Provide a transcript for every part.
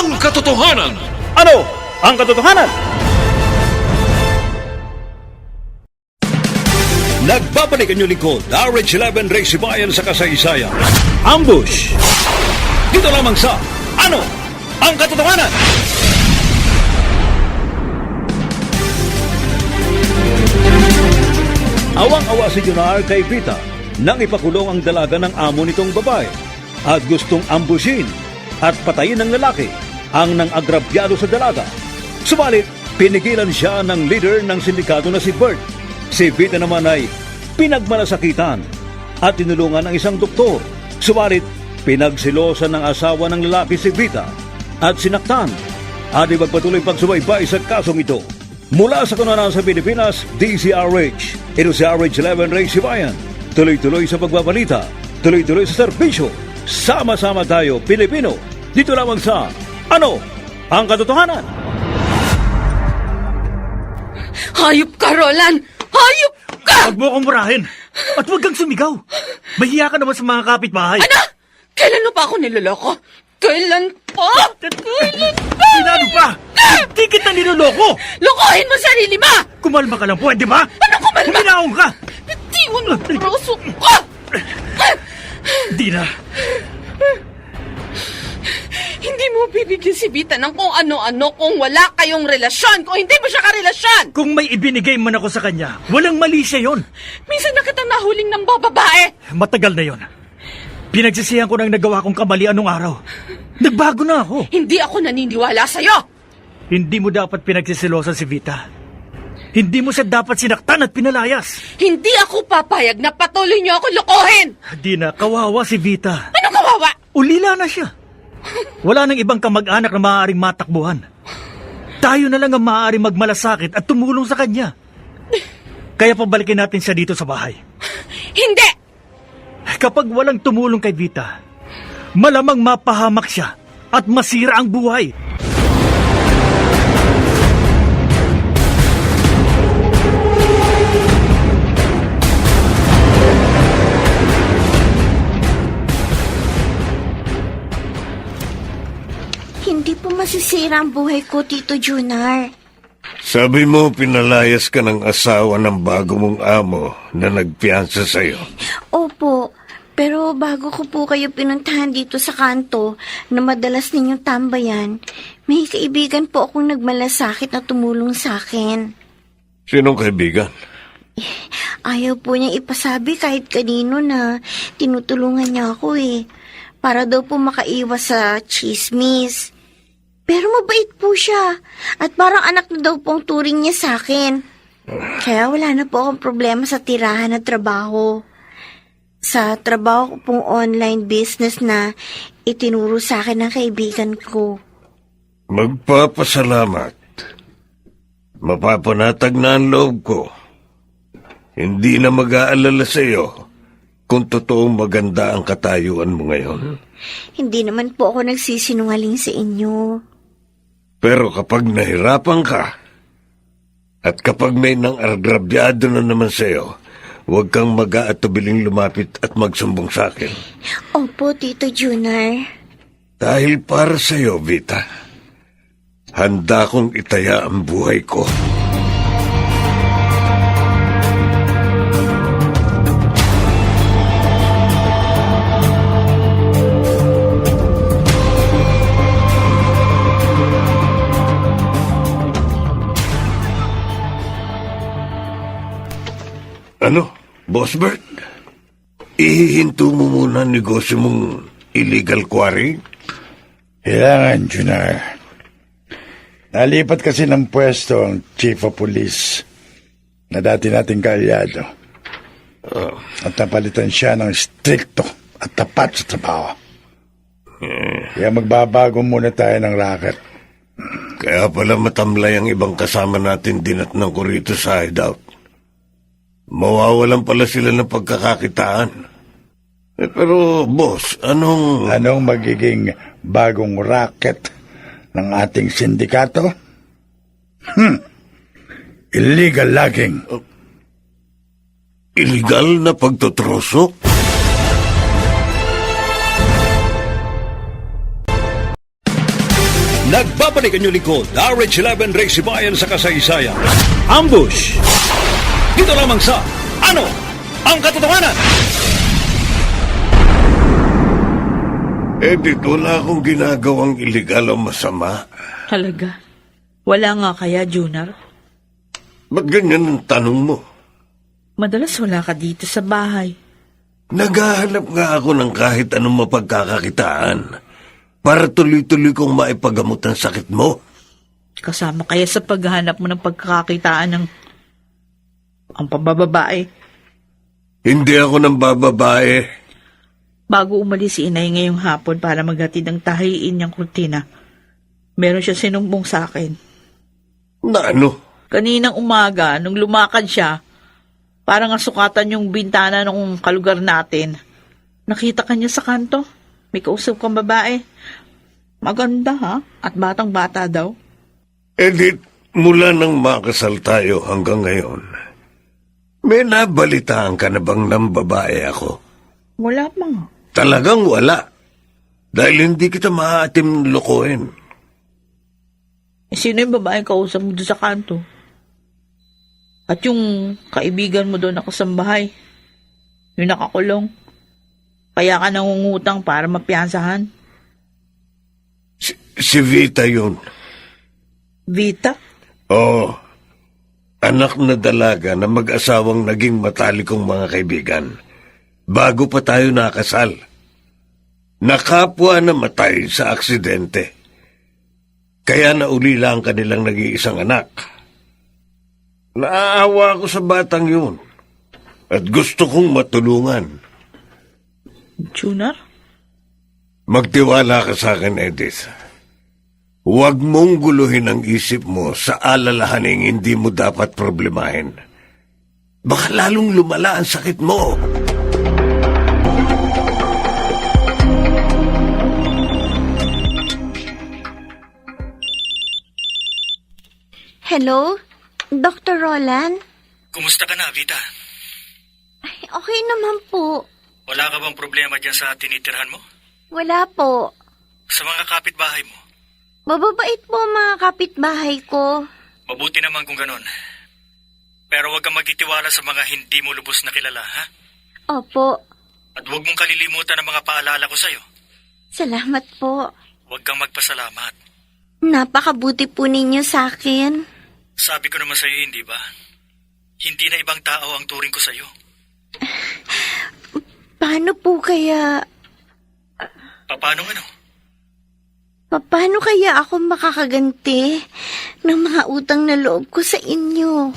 ang katotohanan? Ano ang katotohanan? Nagbabalik ang lingkod, RH11 Ray Sibayan sa kasaysayan. Ambush! Dito lamang sa Ano ang katotohanan? Awang-awa si Junar kay Vita nang ipakulong ang dalaga ng amo nitong babae at gustong ambusin at patayin ng lalaki ang nang agrabyado sa dalaga. Subalit, pinigilan siya ng leader ng sindikato na si Bert. Si Vita naman ay pinagmalasakitan at tinulungan ng isang doktor. Subalit, pinagsilosan ng asawa ng lalaki si Vita at sinaktan at ipagpatuloy pagsubaybay sa kasong ito. Mula sa kunanan sa Pilipinas, DCRH. Ito si RH11 Ray Sibayan. Tuloy-tuloy sa pagbabalita, tuloy-tuloy sa serbisyo. Sama-sama tayo, Pilipino. Dito lamang sa Ano ang Katotohanan? Hayop ka, Roland! Hayop ka! Huwag mo akong murahin. At huwag kang sumigaw. Mahiya ka naman sa mga kapitbahay. Ano? Kailan mo pa ako niloloko? Kailan pa? Kailan pa? Sinado pa! Hindi kita niloloko! Lokohin mo sarili mo! Kumalma ka lang po, di ba? Ano kumalma? Kuminaong ka! Bitiwan mo, proso ka! Di na. Hindi mo bibigyan si Vita ng kung ano-ano kung wala kayong relasyon, kung hindi mo siya karelasyon! Kung may ibinigay man ako sa kanya, walang mali siya yon. Minsan na kita nahuling ng bababae! Matagal na yon. Pinagsisihan ko nang nagawa kong kamali anong araw. Nagbago na ako. Hindi ako naniniwala sa'yo! Hindi mo dapat pinagsisilosan si Vita. Hindi mo siya dapat sinaktan at pinalayas. Hindi ako papayag na patuloy niyo ako lokohin! Di na, kawawa si Vita. Ano kawawa? Ulila na siya. Wala nang ibang kamag-anak na maaaring matakbuhan. Tayo na lang ang maaaring magmalasakit at tumulong sa kanya. Kaya pabalikin natin siya dito sa bahay. Hindi! Kapag walang tumulong kay Vita, malamang mapahamak siya at masira ang buhay. Hindi po masisira ang buhay ko, Tito Junar. Sabi mo pinalayas ka ng asawa ng bago mong amo na nagpiansa sa'yo. Opo, pero bago ko po kayo pinuntahan dito sa kanto na madalas ninyong tambayan, may kaibigan po akong nagmalasakit na tumulong sa akin. Sinong kaibigan? Ayaw po niyang ipasabi kahit kanino na tinutulungan niya ako eh. Para daw po makaiwas sa chismis. Pero mabait po siya. At parang anak na daw pong turing niya sa akin. Kaya wala na po akong problema sa tirahan at trabaho. Sa trabaho ko pong online business na itinuro sa akin ng kaibigan ko. Magpapasalamat. Mapapanatag na ang loob ko. Hindi na mag-aalala sa'yo kung totoong maganda ang katayuan mo ngayon. Hindi naman po ako nagsisinungaling sa inyo. Pero kapag nahirapan ka, at kapag may nang agrabyado na naman sa'yo, huwag kang mag-aatubiling lumapit at magsumbong sa akin. Opo, Tito Junar. Dahil para sa'yo, Vita, handa kong itaya ang buhay ko. Boss Bert? Ihihinto mo muna ang negosyo mong illegal quarry? Kailangan, Junar. Nalipat kasi ng pwesto ang Chief of Police na dati nating kaalyado. At napalitan siya ng stricto at tapat sa trabaho. Kaya magbabago muna tayo ng racket. Kaya pala matamlay ang ibang kasama natin dinatnang ko rito sa hideout. Mawawalan pala sila ng pagkakakitaan. Eh, pero, boss, anong... Anong magiging bagong racket ng ating sindikato? Hmm. Illegal logging. Illegal na pagtutrosok? Nagbabalik ang inyong lingkod, RH11 Race Bayan sa kasaysayan. Ambush! Dito lamang sa Ano ang Katotohanan? Eh, dito wala akong ginagawang illegal o masama. Talaga? Wala nga kaya, Junar? Ba't ganyan ang tanong mo? Madalas wala ka dito sa bahay. Naghahanap nga ako ng kahit anong mapagkakakitaan para tuloy-tuloy kong maipagamot ang sakit mo. Kasama kaya sa paghahanap mo ng pagkakakitaan ng ang pambababae. Hindi ako nang bababae. Bago umalis si inay ngayong hapon para maghatid ng tahiin niyang kurtina, meron siya sinumbong sa akin. Na ano? Kaninang umaga, nung lumakad siya, parang asukatan yung bintana ng kalugar natin. Nakita ka niya sa kanto. May kausap kang babae. Maganda ha? At batang bata daw. Edith, mula nang makasal tayo hanggang ngayon, may nabalitaan ka na bang ng babae ako? Wala pa nga. Talagang wala. Dahil hindi kita maaatim lokohin. Eh, sino yung babaeng kausap mo doon sa kanto? At yung kaibigan mo doon na kasambahay? Yung nakakulong? Kaya ka nangungutang para mapiyansahan? Si, si Vita yun. Vita? Oo. Anak na dalaga na mag-asawang naging matalikong mga kaibigan. Bago pa tayo nakasal. Nakapwa na matay sa aksidente. Kaya naulila ang kanilang nag-iisang anak. Naaawa ako sa batang yun. At gusto kong matulungan. Junar? Magtiwala ka sa akin, Edith. Huwag mong guluhin ang isip mo sa alalahaning hindi mo dapat problemahin. Baka lalong lumala ang sakit mo. Hello? Dr. Roland? Kumusta ka na, Vita? Ay, okay naman po. Wala ka bang problema dyan sa tinitirhan mo? Wala po. Sa mga kapitbahay mo? Mababait po mga kapitbahay ko. Mabuti naman kung ganun. Pero huwag kang magtitiwala sa mga hindi mo lubos na kilala, ha? Opo. At huwag mong kalilimutan ang mga paalala ko sa'yo. Salamat po. Huwag kang magpasalamat. Napakabuti po ninyo sa akin. Sabi ko naman sa'yo, hindi ba? Hindi na ibang tao ang turing ko sa'yo. Paano po kaya... Paano ano? Pa- Paano kaya ako makakaganti ng mga utang na loob ko sa inyo?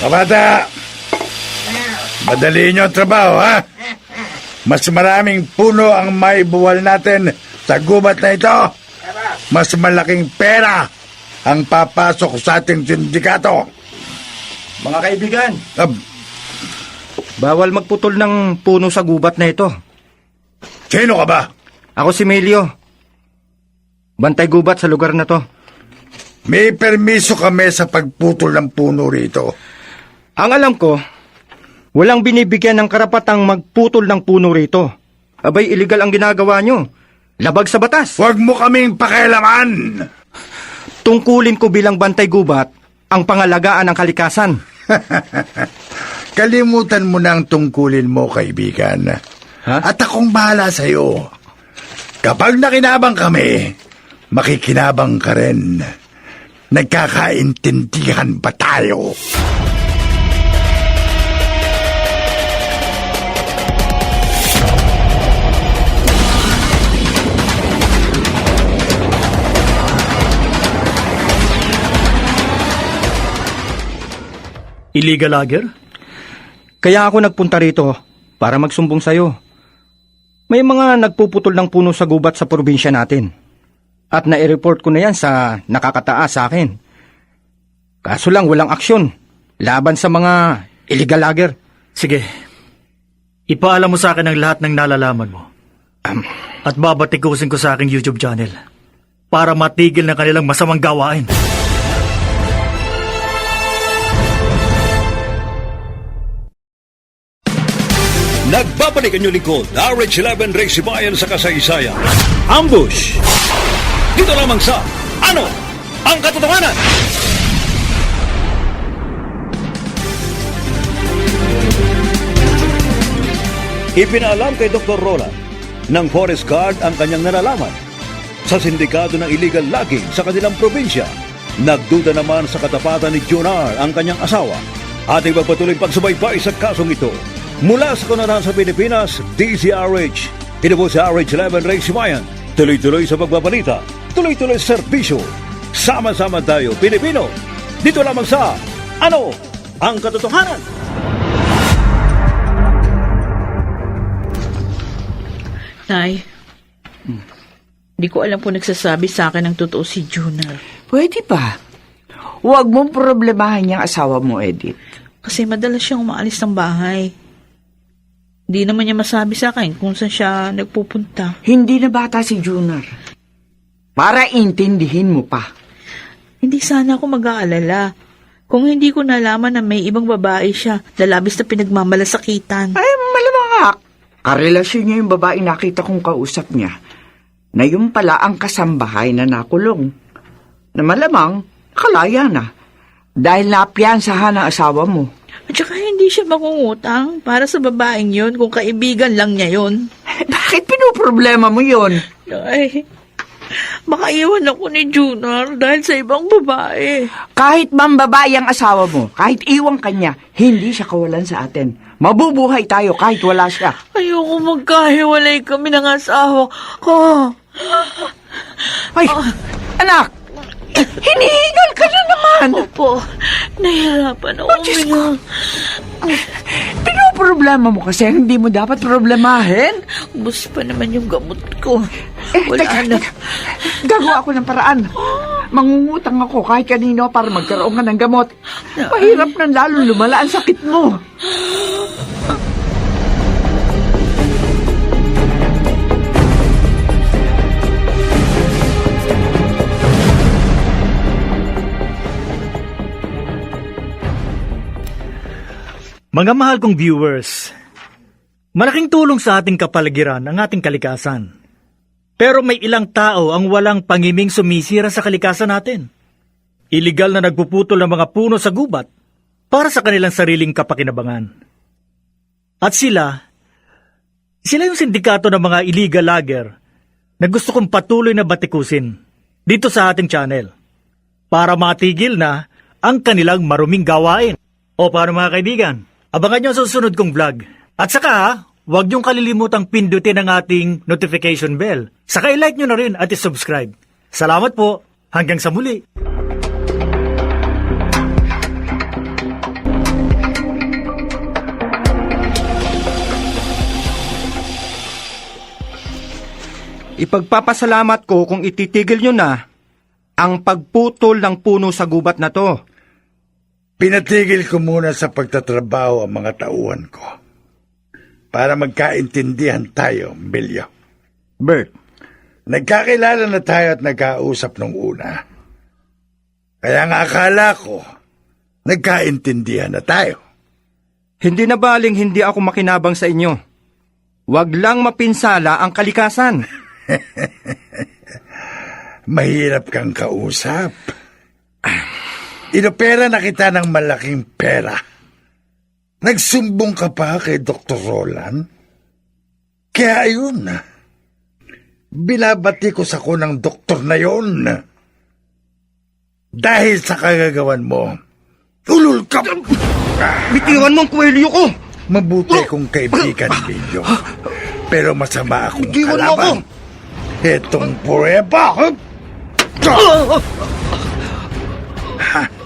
Kabata! Madali nyo ang trabaho, ha? Mas maraming puno ang may buwal natin sa gubat na ito. Mas malaking pera ang papasok sa ating sindikato. Mga kaibigan, Ab, bawal magputol ng puno sa gubat na ito. sino ka ba? Ako si Melio. Bantay gubat sa lugar na to. May permiso kami sa pagputol ng puno rito. Ang alam ko, walang binibigyan ng karapatang magputol ng puno rito. Abay, illegal ang ginagawa nyo. Labag sa batas. Huwag mo kaming pakialaman! Tungkulin ko bilang bantay gubat ang pangalagaan ng kalikasan. Kalimutan mo na ang tungkulin mo, kaibigan. At akong bahala sa'yo. Kapag nakinabang kami, makikinabang ka rin. Nagkakaintindihan ba tayo? Illegal lager? Kaya ako nagpunta rito para magsumbong sa'yo. May mga nagpuputol ng puno sa gubat sa probinsya natin. At nai-report ko na yan sa nakakataas sa akin. Kaso lang walang aksyon. Laban sa mga illegal lager. Sige. Ipaalam mo sa akin ang lahat ng nalalaman mo. At babatikusin ko sa aking YouTube channel para matigil na kanilang masamang gawain. Nagbabalik ang lingkod, RH11 Race Bayan sa kasaysayan. Ambush! Dito lamang sa Ano ang Katotohanan? Ipinaalam kay Dr. Roland ng Forest Guard ang kanyang nalalaman sa sindikato ng illegal logging sa kanilang probinsya. Nagduda naman sa katapatan ni Jonar ang kanyang asawa. Ating magpatuloy pagsubaybay sa kasong ito. Mula sa Kunanahan sa Pilipinas, DZRH. Ito po sa RH11 Ray Simayan. Tuloy-tuloy sa pagbabalita. Tuloy-tuloy sa serbisyo. Sama-sama tayo, Pilipino. Dito lamang sa Ano ang Katotohanan? Nay, hindi ko alam kung nagsasabi sa akin ng totoo si Junar. Pwede ba? Huwag mong problemahin niyang asawa mo, Edith. Kasi madalas siyang umaalis ng bahay. Hindi naman niya masabi sa akin kung saan siya nagpupunta. Hindi na bata si Junar. Para intindihin mo pa. Hindi sana ako mag-aalala. Kung hindi ko nalaman na may ibang babae siya na labis na pinagmamalasakitan. Ay, malamang. Karelasyon niya yung babae nakita kong kausap niya. Na yung pala ang kasambahay na nakulong. Na malamang, kalaya na. Dahil napiyansahan ang asawa mo. At saka hindi siya mangungutang para sa babaeng yon kung kaibigan lang niya yon. Bakit pinoproblema mo yon? Ay, makaiwan ako ni Junar dahil sa ibang babae. Kahit mambabae ang asawa mo, kahit iwang kanya, hindi siya kawalan sa atin. Mabubuhay tayo kahit wala siya. Ayoko magkahiwalay kami ng asawa ko. Ay, anak! Hinihingal ka na naman! Opo, nahihirapan ako. Oh, Diyos ko. Pinoproblema mo kasi hindi mo dapat problemahin. Ubus pa naman yung gamot ko. Eh, Wala teka, na. teka. Gagawa ako ng paraan. Mangungutang ako kahit kanino para magkaroon ka ng gamot. Mahirap na lalo lumala ang sakit mo. Mga mahal kong viewers, malaking tulong sa ating kapaligiran ang ating kalikasan. Pero may ilang tao ang walang pangiming sumisira sa kalikasan natin. Iligal na nagpuputol ng mga puno sa gubat para sa kanilang sariling kapakinabangan. At sila, sila yung sindikato ng mga illegal logger na gusto kong patuloy na batikusin dito sa ating channel para matigil na ang kanilang maruming gawain. O paano mga kaibigan? Abangan nyo ang susunod kong vlog. At saka huwag niyong kalilimutang pindutin ang ating notification bell. Saka i-like nyo na rin at i-subscribe. Salamat po. Hanggang sa muli. Ipagpapasalamat ko kung ititigil nyo na ang pagputol ng puno sa gubat na to. Pinatigil ko muna sa pagtatrabaho ang mga tauhan ko. Para magkaintindihan tayo, Bilyo. Bert, Nagkakilala na tayo at nagkausap nung una. Kaya nga akala ko, nagkaintindihan na tayo. hindi na baling hindi ako makinabang sa inyo. Huwag lang mapinsala ang kalikasan. Mahirap kang kausap. Inopera na kita ng malaking pera. Nagsumbong ka pa kay Dr. Roland? Kaya ayun, binabati ko sa ko ng doktor na yon. Dahil sa kagagawan mo, ulul ka! Bitiwan mo ang kwelyo ko! Mabuti kong kaibigan ninyo. Pero masama akong Bitiwan mo ako! kalaban. Itong prueba. Ha?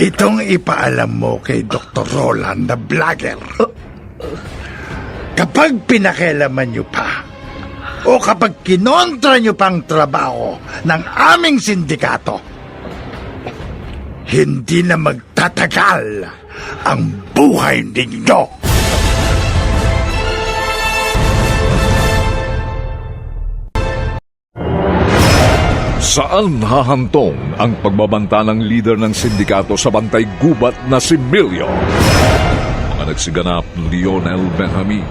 Itong ipaalam mo kay Dr. Roland na vlogger. Kapag pinakialaman niyo pa, o kapag kinontra niyo pang trabaho ng aming sindikato, hindi na magtatagal ang buhay ninyo. Saan hahantong ang pagbabanta ng leader ng sindikato sa bantay gubat na si Milio? Mga nagsiganap Lionel Benjamin,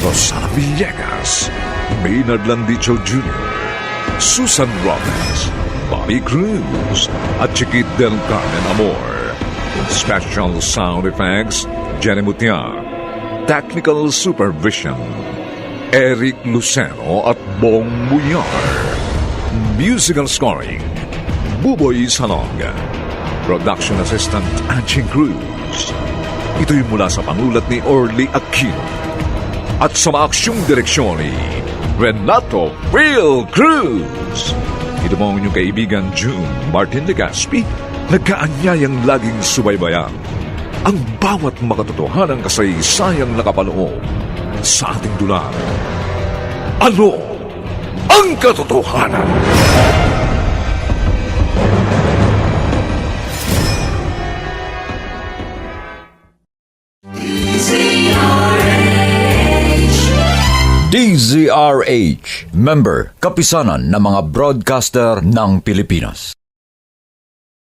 Rosana Villegas, Maynard Landicho Jr., Susan Robles, Bobby Cruz, at Chiquit del Carmen Amor. Special sound effects, Jenny Mutiar. Technical supervision, Eric Lucero at Bong Muyar. Musical scoring, Buboy Salong. Production Assistant Anching Cruz. Ito'y mula sa panulat ni Orly Aquino. At sa maaksyong direksyon ni Renato Will Cruz. Ito po ang inyong kaibigan June Martin Legaspi. Nagkaanyayang laging subaybayan ang bawat makatotohanang kasaysayang nakapaloob sa ating dulang. Ano ang katotohanan? DZRH, member, kapisanan ng mga broadcaster ng Pilipinas.